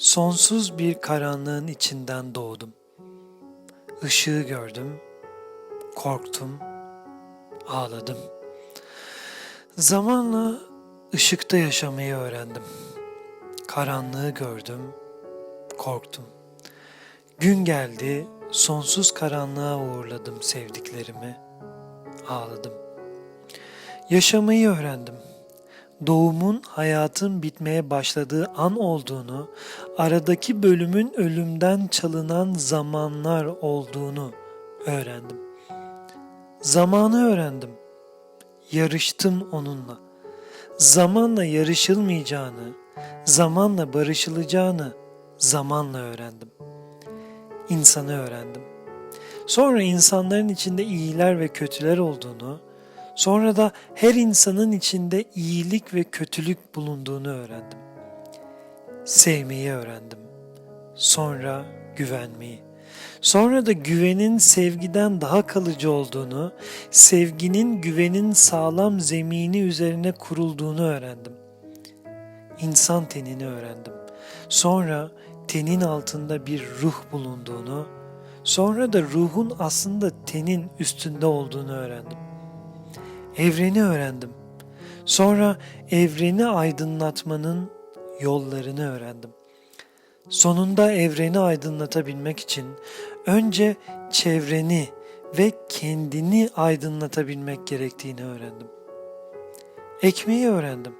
Sonsuz bir karanlığın içinden doğdum. Işığı gördüm, korktum, ağladım. Zamanla ışıkta yaşamayı öğrendim. Karanlığı gördüm, korktum. Gün geldi, sonsuz karanlığa uğurladım sevdiklerimi, ağladım. Yaşamayı öğrendim. Doğumun hayatın bitmeye başladığı an olduğunu, aradaki bölümün ölümden çalınan zamanlar olduğunu öğrendim. Zamanı öğrendim. Yarıştım onunla. Zamanla yarışılmayacağını, zamanla barışılacağını zamanla öğrendim. İnsanı öğrendim. Sonra insanların içinde iyiler ve kötüler olduğunu, Sonra da her insanın içinde iyilik ve kötülük bulunduğunu öğrendim. Sevmeyi öğrendim. Sonra güvenmeyi. Sonra da güvenin sevgiden daha kalıcı olduğunu, sevginin güvenin sağlam zemini üzerine kurulduğunu öğrendim. İnsan tenini öğrendim. Sonra tenin altında bir ruh bulunduğunu, sonra da ruhun aslında tenin üstünde olduğunu öğrendim evreni öğrendim. Sonra evreni aydınlatmanın yollarını öğrendim. Sonunda evreni aydınlatabilmek için önce çevreni ve kendini aydınlatabilmek gerektiğini öğrendim. Ekmeği öğrendim.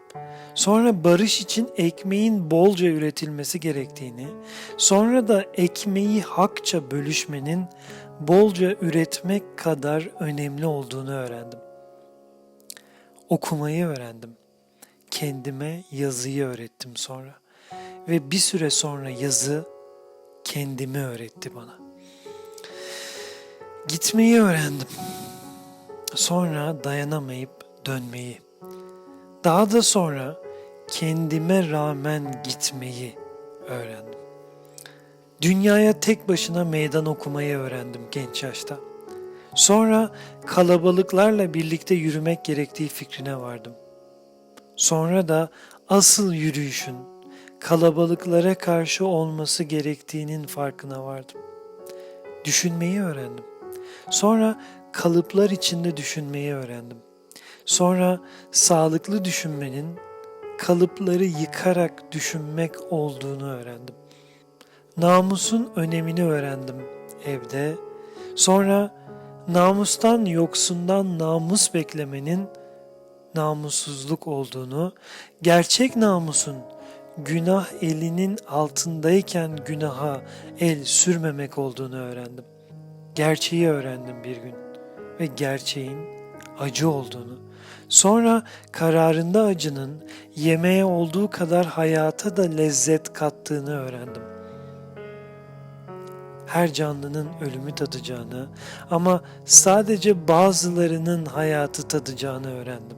Sonra barış için ekmeğin bolca üretilmesi gerektiğini, sonra da ekmeği hakça bölüşmenin bolca üretmek kadar önemli olduğunu öğrendim okumayı öğrendim. Kendime yazıyı öğrettim sonra. Ve bir süre sonra yazı kendimi öğretti bana. Gitmeyi öğrendim. Sonra dayanamayıp dönmeyi. Daha da sonra kendime rağmen gitmeyi öğrendim. Dünyaya tek başına meydan okumayı öğrendim genç yaşta. Sonra kalabalıklarla birlikte yürümek gerektiği fikrine vardım. Sonra da asıl yürüyüşün kalabalıklara karşı olması gerektiğinin farkına vardım. Düşünmeyi öğrendim. Sonra kalıplar içinde düşünmeyi öğrendim. Sonra sağlıklı düşünmenin kalıpları yıkarak düşünmek olduğunu öğrendim. Namusun önemini öğrendim evde. Sonra namustan yoksundan namus beklemenin namussuzluk olduğunu, gerçek namusun günah elinin altındayken günaha el sürmemek olduğunu öğrendim. Gerçeği öğrendim bir gün ve gerçeğin acı olduğunu. Sonra kararında acının yemeğe olduğu kadar hayata da lezzet kattığını öğrendim her canlının ölümü tadacağını ama sadece bazılarının hayatı tadacağını öğrendim.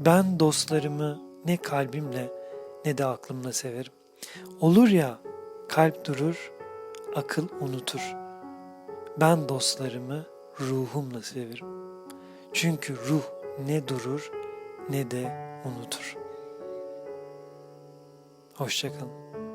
Ben dostlarımı ne kalbimle ne de aklımla severim. Olur ya kalp durur, akıl unutur. Ben dostlarımı ruhumla severim. Çünkü ruh ne durur ne de unutur. Hoşçakalın.